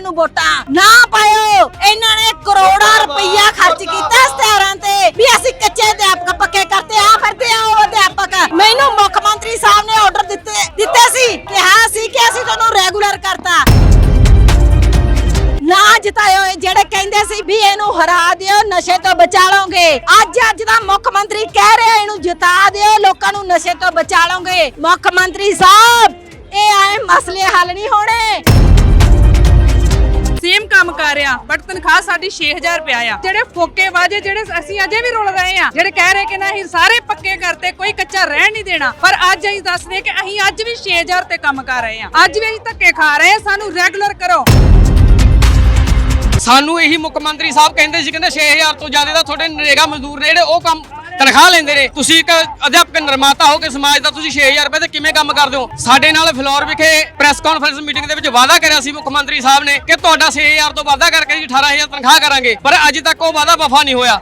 ਇਹਨਾਂ ਨੂੰ ਵੋਟਾਂ ਨਾ ਪਾਇਓ। ਇਹਨਾਂ ਨੇ ਕਰੋੜਾਂ ਰੁਪਈਆ ਖਰਚ ਕੀਤਾ ਇਸ਼ਤਿਹਾਰਾਂ ਤੇ। ਵੀ ਅਸੀਂ ਕੱਚੇ ਅਧਿਆਪਕ ਪੱਕੇ ਕਰਤੇ ਆ ਫਿਰਦੇ ਆ ਉਹ ਅਧਿਆਪਕ। ਮੈਨੂੰ ਮੁੱਖ ਮੰਤਰੀ ਸਾਹਿਬ ਨੇ ਆਰਡਰ ਦਿੱਤੇ ਦਿੱਤੇ ਸੀ ਕਿ ਹਾਂ ਸੀ ਕਿ ਅਸੀਂ ਤੁਹਾਨੂੰ ਰੈਗੂਲਰ ਕਰਤਾ। ਨਾ ਜਿਤਾਇਓ ਜਿਹੜੇ ਕਹਿੰਦੇ ਸੀ ਵੀ ਇਹਨੂੰ ਹਰਾ ਦਿਓ ਨਸ਼ੇ ਤੋਂ ਬਚਾ ਲਓਗੇ ਅੱਜ ਅੱਜ ਦਾ ਮੁੱਖ ਮੰਤਰੀ ਕਹਿ ਰਿਹਾ ਇਹਨੂੰ ਜਿਤਾ ਦਿਓ ਲੋਕਾਂ ਨੂੰ ਨਸ਼ੇ ਤੋਂ ਬਚਾ ਲਓਗੇ ਮੁੱਖ ਮੰਤਰੀ ਸਾਹਿਬ ਇਹ ਆਏ ਮਸਲੇ ਹੱਲ ਨਹੀਂ ਹੋਣੇ। ਸੇਮ ਕੰਮ ਕਰ ਰਿਹਾ ਬਟ ਤਨਖਾਹ ਸਾਡੀ 6000 ਰੁਪਇਆ ਆ। ਜਿਹੜੇ ਫੋਕੇ ਵਾਜੇ, ਜਿਹੜੇ ਅਸੀਂ ਅਜੇ ਵੀ ਰੁਲ ਰਹੇ ਆ, ਜਿਹੜੇ ਕਹਿ ਰਹੇ ਕਿ ਨਾ, ਅਸੀਂ ਸਾਰੇ ਪੱਕੇ ਕਰਤੇ, ਕੋਈ ਕੱਚਾ ਰਹਿਣ ਨਹੀਂ ਦੇਣਾ। ਪਰ ਅੱਜ ਅਸੀਂ ਦੱਸਦੇ ਕਿ ਅਸੀਂ ਅੱਜ ਵੀ 6000 ਤੇ ਕੰਮ ਕਰ ਰਹੇ ਆ। ਅੱਜ ਵੀ ਅਸੀਂ ਧੱਕੇ ਖਾ ਰਹੇ ਆ, ਸਾਨੂੰ ਰੈਗੂਲਰ ਕਰੋ। ਸਾਨੂੰ ਇਹੀ ਮੁੱਖ ਮੰਤਰੀ ਸਾਹਿਬ ਕਹਿੰਦੇ ਸੀ, ਕਹਿੰਦੇ 6000 ਤੋਂ ਜ਼ਿਆਦਾ ਦਾ ਤੁਹਾਡੇ ਨਰੇਗਾ ਮਜ਼ਦੂਰ ਨੇ ਜਿਹੜੇ ਉਹ ਕੰਮ ਤਨਖਾਹ ਲੈਂਦੇ ਨੇ। ਤੁਸੀਂ ਇੱਕ ਅਧਿਆਪਕ ਨਿਰਮਾਤਾ ਹੋ ਕੇ ਸਮਾਜ ਦਾ ਤੁਸੀਂ 6000 ਰੁਪਏ ਤੇ ਕਿਵੇਂ ਕੰਮ ਕਰਦੇ ਹੋ? ਸਾਡੇ ਨਾਲ ਫਲੋਰ ਵਿਖੇ ਪ੍ਰੈਸ ਕਾਨਫਰੰਸ ਮੀਟਿੰਗ ਦੇ ਵਿੱਚ ਵਾਅਦਾ ਕਰਿਆ ਸੀ ਮੁੱਖ ਮੰਤਰੀ ਸਾਹਿਬ ਨੇ ਕਿ ਤੁਹਾਡਾ 6000 ਤੋਂ ਵਾਅਦਾ ਕਰਕੇ ਜੀ 18000 ਤਨਖਾਹ ਕਰਾਂਗੇ, ਪਰ ਅੱਜ ਤੱਕ ਉਹ ਵਾਅਦਾ ਵਫਾ ਨਹੀਂ ਹੋਇਆ।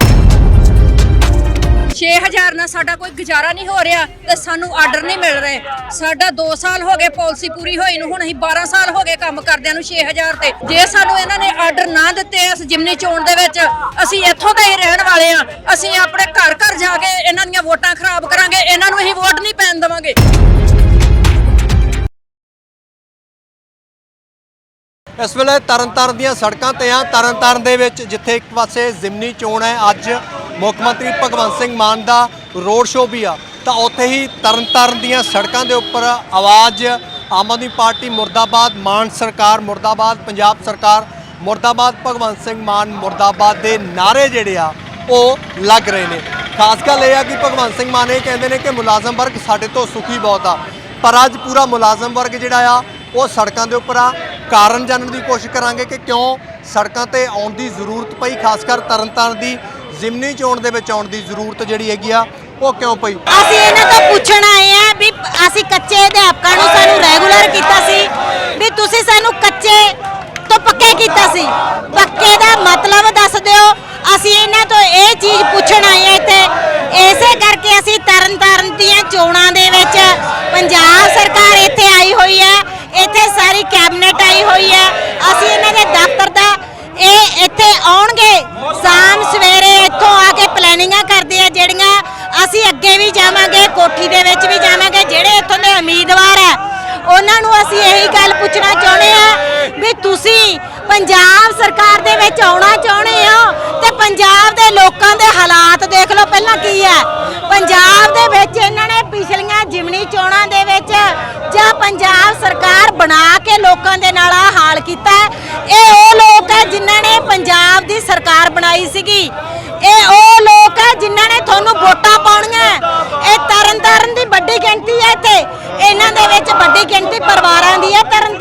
6000 ਨਾਲ ਸਾਡਾ ਕੋਈ ਗੁਜ਼ਾਰਾ ਨਹੀਂ ਹੋ ਰਿਹਾ ਤੇ ਸਾਨੂੰ ਆਰਡਰ ਨਹੀਂ ਮਿਲ ਰਹੇ। ਸਾਡਾ 2 ਸਾਲ ਹੋ ਗਏ ਪਾਲਿਸੀ ਪੂਰੀ ਹੋਈ ਨੂੰ, ਹੁਣ ਅਸੀਂ 12 ਸਾਲ ਹੋ ਗਏ ਕੰਮ ਕਰਦਿਆਂ ਨੂੰ 6000 ਤੇ। ਜੇ ਸਾਨੂੰ ਇਹਨਾਂ ਨੇ ਆਰਡਰ ਨਾ ਦਿੱਤੇ ਇਸ ਜਿਮਨੀ ਚੋਣ ਦੇ ਵਿੱਚ, ਅਸੀਂ ਇੱਥੋਂ ਦੇ ਹੀ ਰਹਿਣ ਵਾਲੇ ਆ ਅਸੀਂ ਆਪਣੇ ਘਰ ਘਰ ਜਾ ਕੇ ਇਹਨਾਂ ਦੀਆਂ ਵੋਟਾਂ ਖਰਾਬ ਕਰਾਂਗੇ, ਇਹਨਾਂ ਨੂੰ ਅਸੀਂ ਵੋਟ ਨਹੀਂ ਪੈਣ ਦੇਵਾਂਗੇ। ਇਸ ਵੇਲੇ ਤਰਨਤਾਰਨ ਦੀਆਂ ਸੜਕਾਂ ਤੇ ਆ। ਤਰਨਤਾਰਨ ਦੇ ਵਿੱਚ ਜਿੱਥੇ ਇੱਕ ਪਾਸੇ ਜ਼ਿਮਨੀ ਚੋਣ ਹੈ, ਅੱਜ ਮੁੱਖ ਮੰਤਰੀ ਭਗਵੰਤ ਸਿੰਘ ਮਾਨ ਦਾ ਰੋਡ ਸ਼ੋਅ ਵੀ ਆ। ਤਾਂ ਉੱਥੇ ਹੀ ਤਰਨਤਾਰਨ ਦੀਆਂ ਸੜਕਾਂ ਦੇ ਉੱਪਰ ਆਵਾਜ਼ ਆਮ ਆਦਮੀ ਪਾਰਟੀ ਮੁਰਦਾਬਾਦ, ਮਾਨ ਸਰਕਾਰ ਮੁਰਦਾਬਾਦ, ਪੰਜਾਬ ਸਰਕਾਰ ਮੁਰਦਾਬਾਦ, ਭਗਵੰਤ ਸਿੰਘ ਮਾਨ ਮੁਰਦਾਬਾਦ ਦੇ ਨਾਰੇ ਜਿਹੜੇ ਆ, ਉਹ ਲੱਗ ਰਹੇ ਨੇ। ਖਾਸ ਗੱਲ ਇਹ ਆ ਕਿ ਭਗਵੰਤ ਸਿੰਘ ਮਾਨ ਇਹ ਕਹਿੰਦੇ ਨੇ ਕਿ ਮੁਲਾਜ਼ਮ ਵਰਗ ਸਾਡੇ ਤੋਂ ਸੁਖੀ ਬਹੁਤ ਆ। ਪਰ ਅੱਜ ਪੂਰਾ ਮੁਲਾਜ਼ਮ ਵਰਗ ਜਿਹੜਾ ਆ, ਉਹ ਸੜਕਾਂ ਦੇ ਉੱਪਰ ਆ। ਕਾਰਨ ਜਾਣਨ ਦੀ ਕੋਸ਼ਿਸ਼ ਕਰਾਂਗੇ ਕਿ ਕਿਉਂ ਸੜਕਾਂ ਤੇ ਆਉਣ ਦੀ ਜ਼ਰੂਰਤ ਪਈ, ਖਾਸ ਕਰ ਤਰਨਤਾਰਨ ਦੀ। ਜ਼ਿਮਨੀ ਚੋਣ ਦੇ ਵਿੱਚ ਆਉਣ ਦੀ ਜ਼ਰੂਰਤ ਜਿਹੜੀ ਹੈਗੀ ਆ, ਉਹ ਕਿਉਂ ਪਈ? ਅਸੀਂ ਇਹਨਾਂ ਤੋਂ ਪੁੱਛਣ ਆਏ ਆ ਵੀ ਅਸੀਂ ਕੱਚੇ ਅਧਿਆਪਕਾਂ ਨੂੰ ਸਾਨੂੰ ਰੈਗੂਲਰ ਕੀਤਾ ਸੀ, ਵੀ ਤੁਸੀਂ ਸਾਨੂੰ ਕੱਚੇ ਤੋਂ ਪੱਕੇ ਕੀਤਾ ਸੀ। ਪੱਕੇ ਦਾ ਮਤਲਬ ਦੱਸ ਦਿਓ, ਅਸੀਂ ਇਹਨਾਂ ਤੋਂ ਇਹ ਚੀਜ਼ ਪੁੱਛਣ ਆਏ ਆ ਇੱਥੇ। ਇਸੇ ਕਰਕੇ ਅਸੀਂ ਤਰਨ ਦੀਆਂ ਚੋਣਾਂ ਦੇ ਵਿੱਚ ਪੰਜਾਬ ਸਰਕਾਰ ਇੱਥੇ ਆਈ ਹੋਈ ਹੈ ਇੱਥੇ ਸਾਰੀ ਕੈਬਨਿਟ ਆਈ ਹੋਈ ਹੈ ਅਸੀਂ ਇਹਨਾਂ ਦੇ ਦਫ਼ਤਰ ਦਾ ਇਹ ਇੱਥੇ ਆਉਣਗੇ। ਸ਼ਾਮ ਸਵੇਰੇ ਇੱਥੋਂ ਆ ਕੇ ਪਲੈਨਿੰਗਾਂ ਕਰਦੇ ਆ, ਜਿਹੜੀਆਂ ਅਸੀਂ ਅੱਗੇ ਵੀ ਜਾਵਾਂਗੇ, ਕੋਠੀ ਦੇ ਵਿੱਚ ਵੀ ਜਾਵਾਂਗੇ, ਜਿਹੜੇ ਇੱਥੋਂ ਦੇ ਉਮੀਦਵਾਰ ਆ। ਉਹਨਾਂ ਨੂੰ ਅਸੀਂ ਇਹੀ ਗੱਲ ਪੁੱਛਣਾ ਚਾਹੁੰਦੇ ਆ ਵੀ ਤੁਸੀਂ ਪੰਜਾਬ ਸਰਕਾਰ ਦੇ ਵਿੱਚ ਆਉਣਾ ਚਾਹੁੰਦੇ ਹੋ ਤੇ ਪੰਜਾਬ ਦੇ ਲੋਕਾਂ ਦੇ ਹਾਲਾਤ ਦੇਖ ਲਓ ਪਹਿਲਾਂ ਕੀ ਹੈ ਪੰਜਾਬ ਦੇ ਵਿੱਚ ਇਹਨਾਂ ਨੇ ਪਿਛਲੀਆਂ ਜਿਮਨੀ ਚੋਣਾਂ ਦੇ ਵਿੱਚ ਜਾਂ ਪੰਜਾਬ ਸਰਕਾਰ ਬਣਾ ਕੇ ਲੋਕਾਂ ਦੇ ਨਾਲ ਆ ਹਾਲ ਕੀਤਾ। ਇਹ ਹੈ ਜਿਨ੍ਹਾਂ ਨੇ ਪੰਜਾਬ ਦੀ ਸਰਕਾਰ ਬਣਾਈ ਸੀਗੀ। ਇਹ ਉਹ ਲੋਕ ਹੈ ਜਿਨ੍ਹਾਂ ਨੇ ਤੁਹਾਨੂੰ ਵੋਟਾਂ ਪਾਉਣੀਆਂ ਇਹ ਤਰਨ ਦੀ ਵੱਡੀ ਗਿਣਤੀ ਹੈ ਇੱਥੇ। ਇਹਨਾਂ ਦੇ ਵਿੱਚ ਵੱਡੀ ਗਿਣਤੀ ਪਰਿਵਾਰਾਂ ਦੀ ਹੈ ਤਰਨ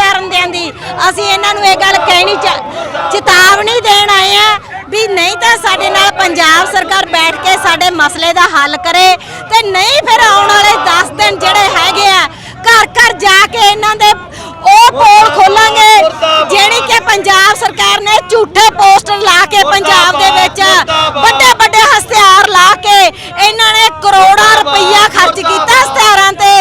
ਦੀ। ਅਸੀਂ ਇਹਨਾਂ ਨੂੰ ਇਹ ਗੱਲ ਕਹਿਣੀ ਚਾ- ਚੇਤਾਵਨੀ ਦੇਣ ਆਏ ਆ ਵੀ ਨਹੀਂ ਤਾਂ ਸਾਡੇ ਨਾਲ ਪੰਜਾਬ ਸਰਕਾਰ ਬੈਠ ਕੇ ਸਾਡੇ ਮਸਲੇ ਦਾ ਹੱਲ ਕਰੇ ਤੇ ਨਹੀਂ ਫਿਰ ਆਉਣ ਵਾਲੇ 10 ਦਿਨ ਜਿਹੜੇ ਹੈਗੇ ਆ ਘਰ ਘਰ ਜਾ ਕੇ ਇਹਨਾਂ ਦੇ ਉਹ ਪੋਲ ਖੋਲਾਂਗੇ ਜਿਹੜੀ ਕਿ ਪੰਜਾਬ ਸਰਕਾਰ ਨੇ ਝੂਠੇ ਪੋਸਟਰ ਲਾ ਕੇ ਪੰਜਾਬ ਦੇ ਵਿੱਚ ਵੱਡੇ ਵੱਡੇ ਹਥਿਆਰ ਲਾ ਕੇ ਇਹਨਾਂ ਨੇ ਕਰੋੜਾਂ ਰੁਪਈਆ ਖਰਚ ਕੀਤਾ ਹਥਿਆਰਾਂ ਤੇ।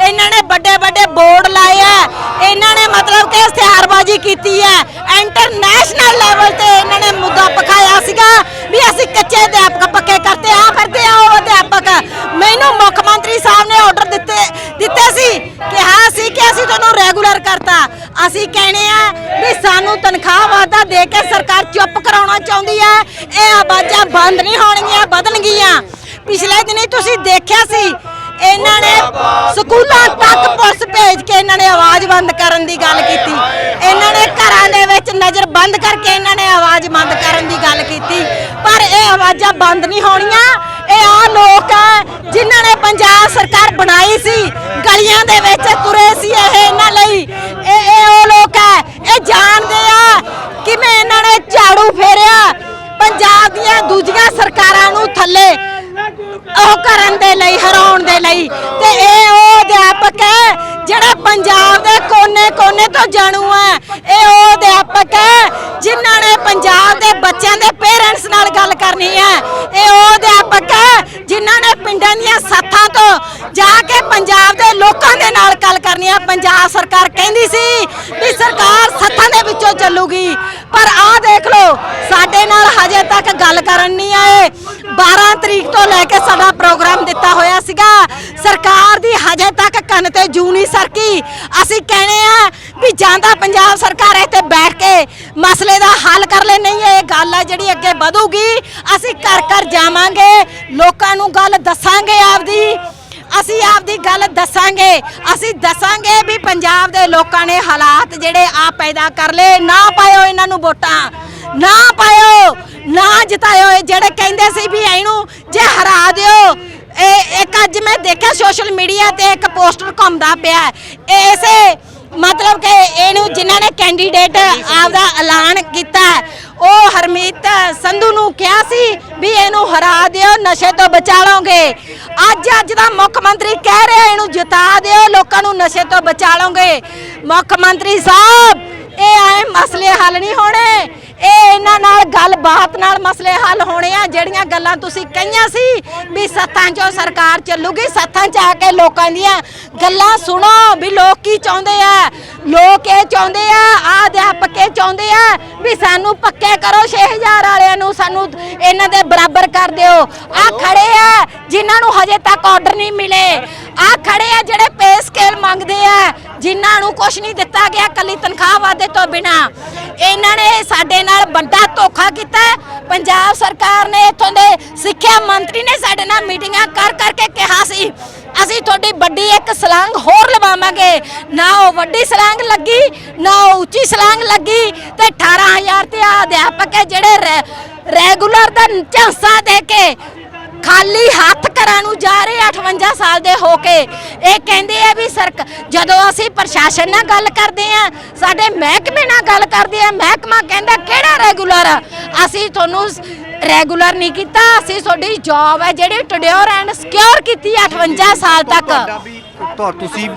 ਇਹਨਾਂ ਨੇ ਵੱਡੇ ਵੱਡੇ ਬੋਰਡ ਲਾਏ ਆ। ਇਹਨਾਂ ਨੇ ਮਤਲਬ ਕਿ ਹਥਿਆਰਬਾਜ਼ੀ ਕੀਤੀ ਹੈ ਇੰਟਰਨੈਸ਼ਨਲ ਲੈਵਲ ਤੇ ਇਹਨਾਂ ਨੇ ਮੁੱਦਾ ਪਖਾਇਆ ਸੀਗਾ ਵੀ ਅਸੀਂ ਕੱਚੇ ਅਧਿਆਪਕ ਪੱਕੇ ਕਰਤੇ ਆ ਫਿਰਦੇ ਆ ਉਹ ਅਧਿਆਪਕ ਮੈਨੂੰ ਮੁੱਖ ਮੰਤਰੀ ਸਾਹਿਬ ਨੇ ਆਰਡਰ ਦਿੱਤੇ ਦਿੱਤੇ ਸੀ ਕਿ ਹਾਂ ਸੀ ਕਿ ਅਸੀਂ ਤੁਹਾਨੂੰ ਰੈਗੂਲਰ ਕਰਤਾ। ਅਸੀਂ ਕਹਿੰਦੇ ਆ ਵੀ ਸਾਨੂੰ ਤਨਖਾਹ ਵਾਧਾ ਦੇ ਕੇ ਸਰਕਾਰ ਚੁੱਪ ਕਰਾਉਣਾ ਚਾਹੁੰਦੀ ਹੈ। ਇਹ ਆਵਾਜ਼ਾਂ ਬੰਦ ਨਹੀਂ ਹੋਣਗੀਆਂ, ਵਧਣਗੀਆਂ। ਪਿਛਲੇ ਦਿਨੀ ਤੁਸੀਂ ਦੇਖਿਆ ਸੀ, ਇਹਨਾਂ ਨੇ ਸਕੂਲਾਂ ਤੱਕ ਪੁਲਿਸ ਭੇਜ ਕੇ ਇਹਨਾਂ ਨੇ ਆਵਾਜ਼ ਬੰਦ ਕਰਨ ਦੀ ਗੱਲ ਕੀਤੀ। ਇਹਨਾਂ ਨੇ ਘਰਾਂ ਦੇ ਵਿੱਚ ਨਜ਼ਰ ਬੰਦ ਕਰਕੇ ਇਹਨਾਂ ਨੇ ਆਵਾਜ਼ ਬੰਦ ਕਰਨ ਦੀ ਗੱਲ ਕੀਤੀ, ਪਰ ਇਹ ਆਵਾਜ਼ਾਂ ਬੰਦ ਨਹੀਂ ਹੋਣੀਆਂ। ਇਹ ਆ ਲੋਕ ਆ, ਜਿਨ੍ਹਾਂ ਨੇ ਪੰਜਾਬ ਸਰਕਾਰ ਬਣਾਈ ਸੀ, ਗਲੀਆਂ ਦੇ ਵਿੱਚ ਤੁਰੇ ਸੀ ਇਹ ਇਹਨਾਂ ਲਈ। ਇਹ ਇਹ ਉਹ ਲੋਕ ਆ, ਇਹ ਜਾਣਦੇ ਆ ਕਿਵੇਂ ਇਹਨਾਂ ਨੇ ਝਾੜੂ ਫੇਰਿਆ। ਪੰਜਾਬ ਦੀਆਂ ਦੂਜੀਆਂ ਸਰਕਾਰਾਂ ਨੂੰ ਥੱਲੇ ਉਹ ਕਰਨ ਦੇ ਲਈ, ਹਰਾਉਣ ਦੇ ਲਈ। ਤੇ ਇਹ ਉਹ ਅਧਿਆਪਕ ਹੈ ਜਿਹੜੇ ਪੰਜਾਬ ਦੇ ਕੋਨੇ-ਕੋਨੇ ਤੋਂ ਜਾਣੂ ਹੈ ਇਹ ਉਹ ਅਧਿਆਪਕ ਹੈ, ਜਿਨ੍ਹਾਂ ਨੇ ਪੰਜਾਬ ਦੇ ਬੱਚਿਆਂ ਦੇ ਪੇਰੈਂਟਸ ਨਾਲ ਗੱਲ ਕਰਨੀ ਹੈ। ਇਹ ਉਹ ਅਧਿਆਪਕ ਹੈ, ਜਿਨ੍ਹਾਂ ਨੇ ਪਿੰਡਾਂ ਦੀਆਂ ਸੱਥਾਂ ਤੋਂ ਜਾ ਕੇ ਪੰਜਾਬ ਦੇ ਲੋਕਾਂ ਦੇ ਨਾਲ ਗੱਲ ਕਰਨੀ ਹੈ। ਪੰਜਾਬ ਸਰਕਾਰ ਕਹਿੰਦੀ ਸੀ ਵੀ ਸਰਕਾਰ ਸੱਥਾਂ ਦੇ ਵਿੱਚੋਂ ਚੱਲੂਗੀ। ਪਰ ਆਹ ਦੇਖ ਲਓ, ਸਾਡੇ ਨਾਲ ਹਜੇ ਤੱਕ ਗੱਲ ਕਰਨ ਨਹੀਂ ਆਏ। 12 ਤਰੀਕ ਤੋਂ ਲੈ ਕੇ ਸਾਡਾ ਪ੍ਰੋਗਰਾਮ ਦਿੱਤਾ ਹੋਇਆ ਸੀਗਾ। ਸਰਕਾਰ ਦੀ ਹਜੇ ਤੱਕ ਕੰਨ ਤੇ ਜੂ ਨਹੀਂ ਸਰਕੀ। ਅਸੀਂ ਕਹਿੰਦੇ ਆ ਵੀ ਜਾਂਦਾ ਪੰਜਾਬ ਸਰਕਾਰ ਇੱਥੇ ਬੈਠ ਕੇ ਮਸਲੇ ਦਾ ਹੱਲ ਕਰ ਲੈ। ਨਹੀਂ, ਇਹ ਗੱਲ ਆ ਜਿਹੜੀ ਅੱਗੇ ਵਧੂਗੀ। ਅਸੀਂ ਘਰ ਘਰ ਜਾਵਾਂਗੇ, ਲੋਕਾਂ ਨੂੰ ਗੱਲ ਦੱਸਾਂਗੇ ਆਪਦੀ। ਅਸੀਂ ਆਪਦੀ ਗੱਲ ਦੱਸਾਂਗੇ। ਅਸੀਂ ਦੱਸਾਂਗੇ ਵੀ ਪੰਜਾਬ ਦੇ ਲੋਕਾਂ ਨੇ ਹਾਲਾਤ ਜਿਹੜੇ ਆ ਪੈਦਾ ਕਰ ਲਏ। ਨਾ ਪਾਇਓ ਇਹਨਾਂ ਨੂੰ ਵੋਟਾਂ। ਨਾ ਪਾਇਓ, ਨਾ ਜਿਤਾਇਓ। ਜਿਹੜੇ ਕਹਿੰਦੇ ਸੀ ਵੀ ਇਹਨੂੰ ਜੇ ਹਰਾ ਦਿਓ ਮੈਂ ਦੇਖਿਆ ਸੋਸ਼ਲ ਮੀਡੀਆ ਤੇ ਇੱਕ ਪੋਸਟਰ ਘੁੰਮਦਾ ਪਿਆ ਹੈ। ਇਸੇ ਮਤਲਬ ਕਿ ਇਹਨੂੰ ਜਿਨ੍ਹਾਂ ਨੇ ਕੈਂਡੀਡੇਟ ਆਪਦਾ ਐਲਾਨ ਕੀਤਾ ਹੈ, ਉਹ ਹਰਮੀਤ ਸੰਧੂ ਨੂੰ ਕਿਹਾ ਸੀ ਵੀ ਇਹਨੂੰ ਹਰਾ ਦਿਓ ਨਸ਼ੇ ਤੋਂ ਬਚਾ ਲਓਗੇ ਅੱਜ ਅੱਜ ਦਾ ਮੁੱਖ ਮੰਤਰੀ ਕਹਿ ਰਿਹਾ ਇਹਨੂੰ ਜਿਤਾ ਦਿਓ ਲੋਕਾਂ ਨੂੰ ਨਸ਼ੇ ਤੋਂ ਬਚਾ ਲਓਗੇ ਮੁੱਖ ਮੰਤਰੀ ਸਾਹਿਬ ਇਹ ਆਏ ਮਸਲੇ ਹੱਲ ਨਹੀਂ ਹੋਣੇ। ਇਹ ਇਹਨਾਂ ਨਾਲ ਗੱਲਬਾਤ ਨਾਲ ਮਸਲੇ ਹੱਲ ਹੋਣੇ ਆ ਜਿਹੜੀਆਂ ਗੱਲਾਂ ਤੁਸੀਂ ਕਹੀਆਂ ਸੀ ਵੀ ਸੱਥਾਂ 'ਚੋਂ ਸਰਕਾਰ ਚੱਲੂਗੀ ਸੱਥਾਂ 'ਚ ਆ ਕੇ ਲੋਕਾਂ ਦੀਆਂ ਗੱਲਾਂ ਸੁਣੋ ਵੀ ਲੋਕ ਕੀ ਚਾਹੁੰਦੇ ਆ। ਲੋਕ ਇਹ ਚਾਹੁੰਦੇ ਆ ਆ ਅਧਿਆਪਕ ਇਹ ਚਾਹੁੰਦੇ ਆ ਵੀ ਸਾਨੂੰ ਪੱਕੇ ਕਰੋ 6000 ਵਾਲਿਆਂ ਨੂੰ ਸਾਨੂੰ ਇਹਨਾਂ ਦੇ ਬਰਾਬਰ ਕਰ ਦਿਓ। ਆ ਖੜੇ ਆ ਜਿਨ੍ਹਾਂ ਨੂੰ ਹਜੇ ਤੱਕ ਆਰਡਰ ਨਹੀਂ ਮਿਲੇ। ਆ ਖੜੇ ਆ ਜਿਹੜੇ ਪੇ ਸਕੇਲ ਮੰਗਦੇ ਆ। ਜਿਨ੍ਹਾਂ ਨੂੰ ਕੁਝ ਨਹੀਂ ਦਿੱਤਾ ਗਿਆ ਕੱਲੀ ਤਨਖਾਹ ਵਾਅਦੇ ਤੋਂ ਬਿਨਾ। ਇਹਨਾਂ ਨੇ ਸਾਡੇ ਨਾਲ ਵੱਡਾ ਧੋਖਾ ਕੀਤਾ। ਪੰਜਾਬ ਸਰਕਾਰ ਨੇ ਇੱਥੋਂ ਦੇ ਸਿੱਖਿਆ ਮੰਤਰੀ ਨੇ ਸਾਡੇ ਨਾਲ ਮੀਟਿੰਗਾਂ ਕਰ ਕਰਕੇ ਕਿਹਾ ਸੀ, ਅਸੀਂ ਤੁਹਾਡੀ ਵੱਡੀ ਇੱਕ ਸਲਾਂਗ ਹੋਰ ਲਵਾਵਾਂਗੇ। ਨਾ ਉਹ ਵੱਡੀ ਸਲਾਂਗ ਲੱਗੀ, ਨਾ ਉਹ ਉੱਚੀ ਸਲਾਂਗ ਲੱਗੀ ਤੇ 18000 ਤੇ ਆ ਅਧਿਆਪਕ ਜਿਹੜੇ ਰੈਗੂਲਰ ਦਾ ਝਾਂਸਾ ਦੇ ਕੇ ਖਾਲੀ ਹੱਥ ਘਰਾਂ ਨੂੰ ਜਾ ਰਹੇ 58 ਸਾਲ ਦੇ ਹੋ ਕੇ। ਇਹ ਕਹਿੰਦੇ ਆ ਵੀ ਸਰਕ, ਜਦੋਂ ਅਸੀਂ ਪ੍ਰਸ਼ਾਸਨ ਨਾਲ ਗੱਲ ਕਰਦੇ ਆ, ਸਾਡੇ ਮਹਿਕਮੇ ਨਾਲ ਗੱਲ ਕਰਦੇ ਆ, ਮਹਿਕਮਾ ਕਹਿੰਦਾ ਕਿਹੜਾ ਰੈਗੂਲਰ ਅਸੀਂ ਤੁਹਾਨੂੰ ਰੈਗੂਲਰ ਨਹੀਂ ਕੀਤਾ, ਅਸੀਂ ਤੁਹਾਡੀ ਜੌਬ ਹੈ ਜਿਹੜੀ ਟਡਿਓਰ ਐਂਡ ਸਿਕਿਉਰ ਕੀਤੀ ਹੈ 58 ਸਾਲ ਤੱਕ। ਤੁਹਾਡਾ ਤੁਸੀਂ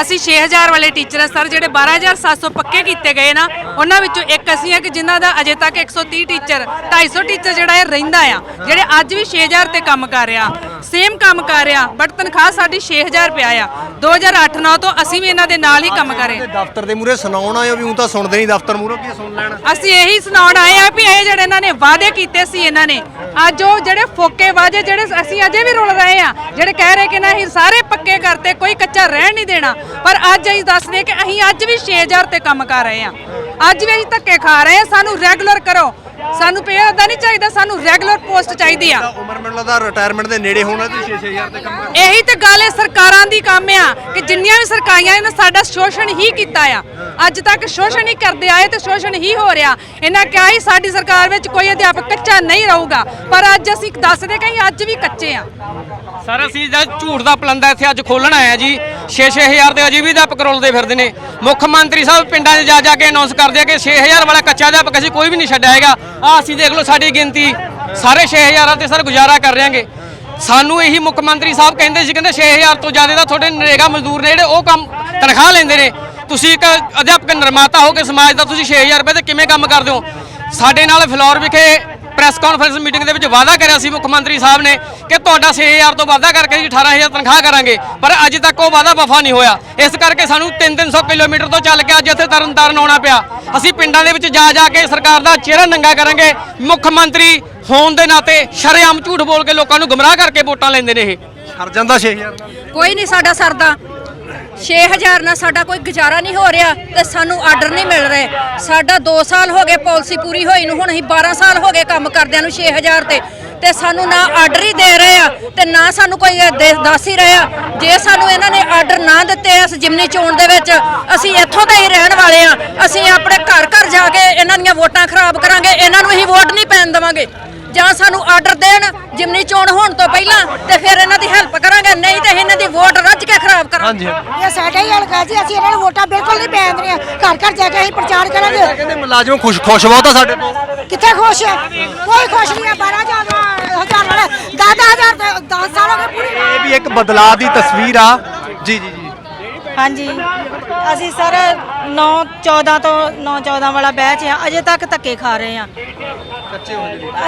ਅਸੀਂ 6000 ਵਾਲੇ ਟੀਚਰ ਆ ਸਰ, ਜਿਹੜੇ 12700 ਪੱਕੇ ਕੀਤੇ ਗਏ ਨਾ, ਉਹਨਾਂ ਵਿੱਚੋਂ ਇੱਕ ਅਸੀਂ ਆ ਕਿ ਜਿਨ੍ਹਾਂ ਦਾ ਅਜੇ ਤੱਕ 130 ਟੀਚਰ 250 ਟੀਚਰ ਜਿਹੜਾ ਇਹ ਰਹਿੰਦਾ ਆ, ਜਿਹੜੇ ਅੱਜ ਵੀ 6000 ਤੇ ਕੰਮ ਕਰ ਰਿਹਾ। ਸੇਮ ਕੰਮ ਕਰ ਰਿਹਾ ਬਟ ਤਨਖਾਹ ਸਾਡੀ 6000 ਰੁਪਿਆ ਆ। 2008-9 ਤੋਂ ਅਸੀਂ ਵੀ ਇਹਨਾਂ ਦੇ ਨਾਲ ਹੀ ਕੰਮ ਕਰ। ਰਹੇ ਹਾਂ। ਦਫ਼ਤਰ ਦੇ ਮੂਹਰੇ ਸੁਣਾਉਣ ਆਏ ਹੋ ਵੀ ਉਹ ਤਾਂ ਸੁਣਦੇ ਨਹੀਂ ਦਫ਼ਤਰ ਮੂਹਰੋਂ ਕੀ ਸੁਣ ਲੈਣ? ਅਸੀਂ ਇਹੀ ਸੁਣਾਉਣ ਆਏ ਆ ਵੀ ਇਹ ਜਿਹੜੇ ਇਹਨਾਂ ਨੇ ਵਾਅਦੇ ਕੀਤੇ ਸੀ ਇਹਨਾਂ ਨੇ ਅੱਜ ਉਹ ਜਿਹੜੇ ਫੋਕੇ ਵਾਅਦੇ ਜਿਹੜੇ ਅਸੀਂ ਅਜੇ ਵੀ ਰੁਲ ਰਹੇ ਆ ਜਿਹੜੇ ਕਹਿ ਰਹੇ ਕਿ ਨਾ ਅਸੀਂ ਸਾਰੇ ਪੱਕੇ ਕਰਤੇ ਕੋਈ ਕੱਚਾ ਰਹਿਣ ਨਹੀਂ ਦੇਣਾ ਪਰ ਅੱਜ ਅਸੀਂ ਦੱਸਦੇ ਕਿ ਅਸੀਂ ਅੱਜ ਵੀ 6000 ਤੇ ਕੰਮ ਕਰ ਰਹੇ ਆ। ਅੱਜ ਵੀ ਅਸੀਂ ਧੱਕੇ ਖਾ ਰਹੇ ਆ ਸਾਨੂੰ ਰੈਗੂਲਰ ਕਰੋ। ਸਾਨੂੰ ਪੇ ਦਾ ਨਹੀਂ ਚਾਹੀਦਾ ਸਾਨੂੰ ਰੈਗੂਲਰ ਪੋਸਟ ਚਾਹੀਦੀ ਆ। ਉਮਰ ਮੈਨੂੰ ਲੱਗਦਾ ਰਿਟਾਇਰਮੈਂਟ ਦੇ ਨੇੜੇ ਹੋਣਾ ਤੇ 6-6000 ਤੇ ਕੰਮ ਕਰ ਇਹੀ ਤੇ ਗੱਲ ਹੈ ਸਰਕਾਰਾਂ ਦੀ ਕੰਮ ਆ ਕਿ ਜਿੰਨੀਆਂ ਵੀ ਸਰਕਾਰਾਂ ਇਹਨਾਂ ਸਾਡਾ ਸ਼ੋਸ਼ਣ ਹੀ ਕੀਤਾ ਆ। ਅੱਜ ਤੱਕ ਸ਼ੋਸ਼ਣ ਹੀ ਕਰਦੇ ਆਏ ਤੇ ਸ਼ੋਸ਼ਣ ਹੀ ਹੋ ਰਿਹਾ। ਇਹਨਾਂ ਕਿਹਾ ਹੀ ਸਾਡੀ ਸਰਕਾਰ ਵਿੱਚ ਕੋਈ ਅਧਿਆਪਕ ਕੱਚਾ ਨਹੀਂ ਰਹੂਗਾ। ਪਰ ਅੱਜ ਅਸੀਂ ਦੱਸਦੇ ਕਿ ਅੱਜ ਵੀ ਕੱਚੇ ਆ। ਸਰ ਅਸੀਂ ਜਦ ਝੂਠ ਦਾ ਪਲੰਦਾ ਇੱਥੇ ਅੱਜ ਖੋਲਣ ਆਇਆ ਜੀ 6-6000 ਦੇ ਅਜੇ ਵੀ ਅਧਿਆਪਕ ਰੋਲਦੇ ਫਿਰਦੇ ਨੇ। ਮੁੱਖ ਮੰਤਰੀ ਸਾਹਿਬ ਪਿੰਡਾਂ 'ਚ ਜਾ ਜਾ ਕੇ ਅਨਾਉਂਸ ਕਰਦੇ ਆ ਕਿ 6000 ਵਾਲਾ ਕੱਚਾ ਅਧਿਆਪਕ ਅਸੀਂ ਕੋਈ ਵੀ ਨਹੀਂ ਛੱਡਿਆ ਹੈਗਾ। ਆ ਅਸੀਂ ਦੇਖ ਲਓ ਸਾਡੀ ਗਿਣਤੀ। ਸਾਰੇ 6000 ਤੇ ਸਰ ਗੁਜ਼ਾਰਾ ਕਰ ਰਹੇਗੇ ਸਾਨੂੰ ਇਹੀ ਮੁੱਖ ਮੰਤਰੀ ਸਾਹਿਬ ਕਹਿੰਦੇ ਸੀ, ਕਹਿੰਦੇ 6000 ਤੋਂ ਜ਼ਿਆਦਾ ਦਾ ਤੁਹਾਡੇ ਨਰੇਗਾ ਮਜ਼ਦੂਰ ਨੇ ਜਿਹੜੇ ਉਹ ਕੰਮ ਤਨਖਾਹ ਲੈਂਦੇ ਨੇ। ਤੁਸੀਂ ਇੱਕ ਅਧਿਆਪਕ ਨਿਰਮਾਤਾ ਹੋ ਕੇ ਸਮਾਜ ਦਾ ਤੁਸੀਂ 6000 ਰੁਪਏ ਤੇ ਕਿਵੇਂ ਕੰਮ ਕਰਦੇ ਹੋ? ਸਾਡੇ ਨਾਲ ਫਲੋਰ ਵਿਖੇ ਪ੍ਰੈਸ ਕਾਨਫਰੰਸ ਮੀਟਿੰਗ ਦੇ ਵਿੱਚ ਵਾਅਦਾ ਕਰਿਆ ਸੀ ਮੁੱਖ ਮੰਤਰੀ ਸਾਹਿਬ ਨੇ ਕਿ ਤੁਹਾਡਾ 6000 ਤੋਂ ਵਾਅਦਾ ਕਰਕੇ ਜੀ 18000 ਤਨਖਾਹ ਕਰਾਂਗੇ ਪਰ ਅੱਜ ਤੱਕ ਉਹ ਵਾਅਦਾ ਵਫਾ ਨਹੀਂ ਹੋਇਆ। ਇਸ ਕਰਕੇ ਸਾਨੂੰ 3-300 ਕਿਲੋਮੀਟਰ ਤੋਂ ਚੱਲ ਕੇ ਅੱਜ ਇੱਥੇ ਤਰਨਤਾਰਨ ਆਉਣਾ ਪਿਆ। ਅਸੀਂ ਪਿੰਡਾਂ ਦੇ ਵਿੱਚ ਜਾ ਜਾ ਕੇ ਸਰਕਾਰ ਦਾ ਚਿਹਰਾ ਨੰਗਾ ਕਰਾਂਗੇ। ਮੁੱਖ ਮੰਤਰੀ ਹੋਣ ਦੇ ਨਾਤੇ ਸ਼ਰੇਆਮ ਝੂਠ ਬੋਲ ਕੇ ਲੋਕਾਂ ਨੂੰ ਗੁੰਮਰਾਹ ਕਰਕੇ ਵੋਟਾਂ ਲੈਂਦੇ ਨੇ ਇਹ। ਹਰ ਜਾਂਦਾ 6000 ਨਾਲ ਕੋਈ ਨਹੀਂ ਸਾਡਾ ਸਰਦਾ। 6000 ਨਾਲ ਸਾਡਾ ਕੋਈ ਗੁਜ਼ਾਰਾ ਨਹੀਂ ਹੋ ਰਿਹਾ ਤੇ ਸਾਨੂੰ ਆਰਡਰ ਨਹੀਂ ਮਿਲ ਰਹੇ। ਸਾਡਾ 2 ਸਾਲ ਹੋ ਗਏ ਪਾਲਿਸੀ ਪੂਰੀ ਹੋਈ ਨੂੰ, ਹੁਣ ਅਸੀਂ 12 ਸਾਲ ਹੋ ਗਏ ਕੰਮ ਕਰਦਿਆਂ ਨੂੰ 6000 ਤੇ। ਤੇ ਸਾਨੂੰ ਨਾ ਆਰਡਰ ਹੀ ਦੇ ਰਹੇ ਆ ਤੇ ਨਾ ਸਾਨੂੰ ਕੋਈ ਦੱਸ ਹੀ ਰਹੇ ਆ। ਜੇ ਸਾਨੂੰ ਇਹਨਾਂ ਨੇ ਆਰਡਰ ਨਾ ਦਿੱਤੇ ਇਸ ਜਿਮਨੀ ਚੋਣ ਦੇ ਵਿੱਚ, ਅਸੀਂ ਇੱਥੋਂ ਦੇ ਹੀ ਰਹਿਣ ਵਾਲੇ ਆ। ਅਸੀਂ ਆਪਣੇ ਘਰ ਘਰ ਜਾ ਕੇ ਇਹਨਾਂ ਦੀਆਂ ਵੋਟਾਂ ਖਰਾਬ ਕਰਾਂਗੇ, ਇਹਨਾਂ ਨੂੰ ਅਸੀਂ ਵੋਟ ਨਹੀਂ ਪੈਣ ਦੇਵਾਂਗੇ। ਜਾਂ ਸਾਨੂੰ ਆਰਡਰ ਦੇਣ ਜਿਮਨੀ ਚੋਣ ਹੋਣ ਤੋਂ ਪਹਿਲਾਂ ਤੇ ਫਿਰ ਇਹਨਾਂ ਦੀ ਹੈਲਪ ਕਰਾਂਗੇ, ਨਹੀਂ ਤੇ ਇਹਨਾਂ ਦੀ ਵੋਟ ਰੱਜ ਕੇ ਖਰਾਬ ਕਰਾਂਗੇ। ਹਾਂਜੀ ਇਹ ਸਾਡਾ ਹੀ ਹਲਕਾ ਜੀ ਅਸੀਂ ਇਹਨਾਂ ਨੂੰ ਵੋਟਾਂ ਬਿਲਕੁਲ ਨਹੀਂ ਪੈਣ ਦੇਣੀਆਂ। ਘਰ ਘਰ ਜਾ ਕੇ ਅਸੀਂ ਪ੍ਰਚਾਰ ਕਰਾਂਗੇ। ਕਹਿੰਦੇ ਮੁਲਾਜ਼ਮ ਖੁਸ਼ ਖੁਸ਼ ਬਹੁਤ ਆ ਸਾਡੇ ਤੋਂ ਕਿੱਥੇ ਖੁਸ਼ ਹੈ ਕੋਈ ਖੁਸ਼ ਨਹੀਂ ਹੈ 12000 ਹਜ਼ਾਰ ਵਾਲਾ 10000 10 ਸਾਲ ਹੋ ਗਏ ਪੂਰੀ ਇਹ ਵੀ ਇੱਕ ਬਦਲਾਅ ਦੀ ਤਸਵੀਰ ਆ। ਜੀ ਜੀ ਜੀ। ਹਾਂਜੀ। ਅਸੀਂ ਸਰ 9 14 ਤੋਂ 9 14 ਵਾਲਾ ਬੈਚ ਆ। ਅਜੇ ਤੱਕ ਧੱਕੇ ਖਾ ਰਹੇ ਆ।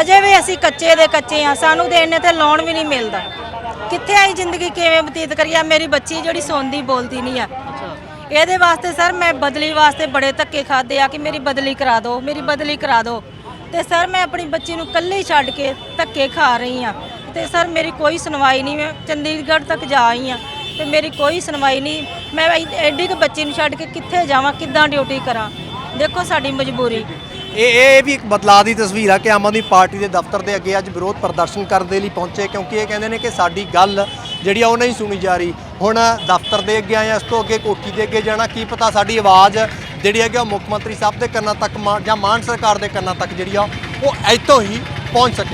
ਅਜੇ ਵੀ ਅਸੀਂ ਕੱਚੇ ਦੇ ਕੱਚੇ ਆ। ਸਾਨੂੰ ਤੇ ਇੰਨੇ ਤੇ ਲੋਨ ਵੀ ਨਹੀਂ ਮਿਲਦਾ। ਕਿੱਥੇ ਆਈ ਜ਼ਿੰਦਗੀ ਕਿਵੇਂ ਬਤੀਤ ਕਰੀਏ? ਮੇਰੀ ਬੱਚੀ ਜਿਹੜੀ ਸੌਂਦੀ ਬੋਲਦੀ ਨਹੀਂ ਆ। ਇਹਦੇ ਵਾਸਤੇ ਸਰ ਮੈਂ ਬਦਲੀ ਵਾਸਤੇ ਬੜੇ ਧੱਕੇ ਖਾਦੇ ਆ ਕਿ ਮੇਰੀ ਬਦਲੀ ਕਰਾ ਦਿਓ ਮੇਰੀ ਬਦਲੀ ਕਰਾ ਦਿਓ ਤੇ ਸਰ ਮੈਂ ਆਪਣੀ ਬੱਚੀ ਨੂੰ ਇਕੱਲੇ ਛੱਡ ਕੇ ਧੱਕੇ ਖਾ ਰਹੀ ਆ। ਤੇ ਸਰ ਮੇਰੀ ਕੋਈ ਸੁਣਵਾਈ ਨਹੀਂ ਮੈਂ ਚੰਡੀਗੜ੍ਹ ਤੱਕ ਜਾ ਆਈ ਆ। ਤੇ ਮੇਰੀ ਕੋਈ ਸੁਣਵਾਈ ਨਹੀਂ। ਮੈਂ ਐਡੀ ਕੁ ਬੱਚੀ ਨੂੰ ਛੱਡ ਕੇ ਕਿੱਥੇ ਜਾਵਾਂ ਕਿੱਦਾਂ ਡਿਊਟੀ ਕਰਾਂ? ਦੇਖੋ ਸਾਡੀ ਮਜਬੂਰੀ। ਇਹ ਇਹ ਵੀ ਇੱਕ ਬਦਲਾਅ ਦੀ ਤਸਵੀਰ ਆ ਕਿ ਆਮ ਆਦਮੀ ਪਾਰਟੀ ਦੇ ਦਫ਼ਤਰ ਦੇ ਅੱਗੇ ਅੱਜ ਵਿਰੋਧ ਪ੍ਰਦਰਸ਼ਨ ਕਰਨ ਦੇ ਲਈ ਪਹੁੰਚੇ, ਕਿਉਂਕਿ ਇਹ ਕਹਿੰਦੇ ਨੇ ਕਿ ਸਾਡੀ ਗੱਲ ਜਿਹੜੀ ਆ ਉਹ ਨਹੀਂ ਸੁਣੀ ਜਾ ਰਹੀ। ਹੁਣ ਦਫ਼ਤਰ ਦੇ ਅੱਗੇ ਆਏ ਇਸ ਤੋਂ ਅੱਗੇ ਕੋਠੀ ਦੇ ਅੱਗੇ ਜਾਣਾ, ਕੀ ਪਤਾ ਸਾਡੀ ਆਵਾਜ਼ ਜਿਹੜੀ ਹੈਗੀ ਆ ਉਹ ਮੁੱਖ ਮੰਤਰੀ ਸਾਹਿਬ ਦੇ ਕੰਨਾਂ ਤੱਕ ਮਾ- ਜਾਂ ਮਾਨ ਸਰਕਾਰ ਦੇ ਕੰਨਾਂ ਤੱਕ ਜਿਹੜੀ ਆ ਉਹ ਇੱਥੋਂ ਹੀ ਪਹੁੰਚ ਸਕੇ।